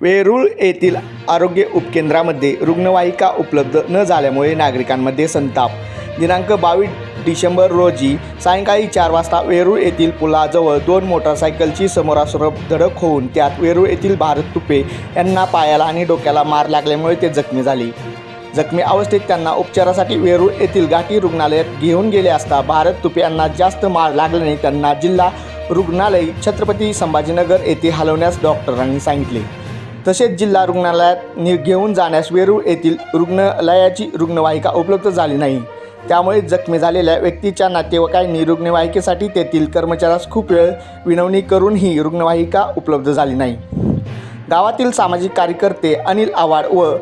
वेरूळ येथील आरोग्य उपकेंद्रामध्ये रुग्णवाहिका उपलब्ध न झाल्यामुळे नागरिकांमध्ये संताप. दिनांक बावीस डिसेंबर रोजी सायंकाळी चार वाजता वेरूळ येथील पुलाजवळ दोन मोटारसायकलची समोरासमोर धडक होऊन त्यात वेरूळ येथील भारत तुपे यांना पायाला आणि डोक्याला मार लागल्यामुळे ते जखमी झाले. जखमी अवस्थेत त्यांना उपचारासाठी वेरूळ येथील घाटी रुग्णालयात घेऊन गेले असता भारत तुपे यांना जास्त मार लागल्याने त्यांना जिल्हा रुग्णालय छत्रपती संभाजीनगर येथे हलवण्यास डॉक्टरांनी सांगितले. तसेच जिल्हा रुग्णालयात नि घेऊन जाण्यास वेरूळ येथील रुग्णालयाची रुग्णवाहिका उपलब्ध झाली नाही. त्यामुळे जखमी झालेल्या व्यक्तीच्या नातेवाईकांनी रुग्णवाहिकेसाठी तेथील कर्मचाऱ्यास खूप वेळ विनवणी करूनही रुग्णवाहिका उपलब्ध झाली नाही. गावातील सामाजिक कार्यकर्ते अनिल आवाड व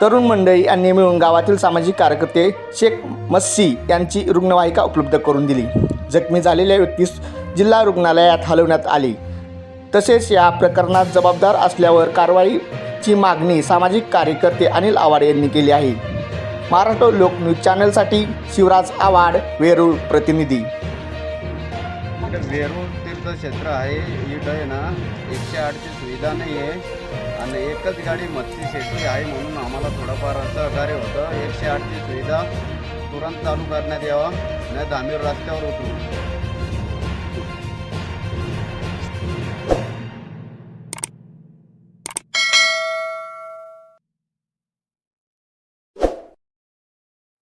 तरुण मंडळी यांनी मिळून गावातील सामाजिक कार्यकर्ते शेख मस्सी यांची रुग्णवाहिका उपलब्ध करून दिली. जखमी झालेल्या व्यक्तीस जिल्हा रुग्णालयात हलवण्यात आली. तसेच या प्रकरणात जबाबदार असल्यावर कारवाईची मागणी सामाजिक कार्यकर्ते अनिल आवाड यांनी केली आहे. महाराष्ट्र लोकन्यूज चॅनलसाठी शिवराज आवाड वेरूळ प्रतिनिधी. इकडे वेरूळ तीर्थक्षेत्र आहे इथं आहे ना एकशे आठची सुविधा नाही आहे आणि एकच गाडी मच्छी शेती आहे म्हणून आम्हाला थोडंफार सहकार्य होतं. एकशे आठची सुविधा तुरंत चालू करण्यात यावा नाही तर आम्ही रस्त्यावर उतरू.